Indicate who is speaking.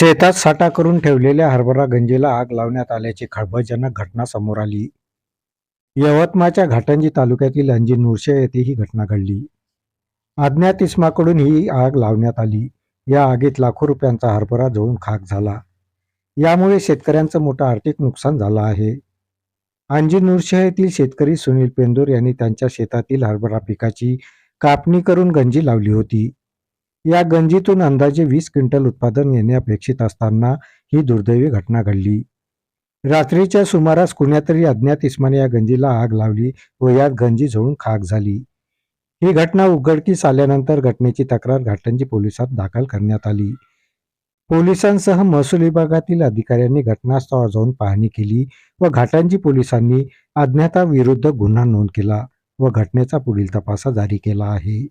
Speaker 1: शेतात साठा करून ठेवलेल्या हरभरा गंजीला आग लावण्यात आल्याची खळबळजनक घटना समोर आली. यवतमाळच्या घाटंजी तालुक्यातील अंजी नुरशे येथे ही घटना घडली. अज्ञात इस्माकडून ही आग लावण्यात आली. या आगीत लाखो रुपयांचा हरभरा जळून खाक झाला. यामुळे शेतकऱ्यांचं मोठं आर्थिक नुकसान झालं आहे. अंजी नुरशे येथील शेतकरी सुनील पेंदूर यांनी त्यांच्या शेतातील हरभरा पिकाची कापणी करून गंजी लावली होती. या गंजीतून अंदाजे वीस क्विंटल उत्पादन येणे अपेक्षित असताना ही दुर्दैवी घटना घडली. रात्रीच्या सुमारास कुण्यातरी अज्ञात इस्माने या गंजीला आग लावली व यात गंजी झोळून खाक झाली. ही घटना उघडकीस आल्यानंतर घटनेची तक्रार घाटंजी पोलिसात दाखल करण्यात आली. पोलिसांसह महसूल विभागातील अधिकाऱ्यांनी घटनास्थळावर जाऊन पाहणी केली व घाटंजी पोलिसांनी अज्ञाताविरुद्ध गुन्हा नोंद केला व घटनेचा पुढील तपास जारी केला आहे.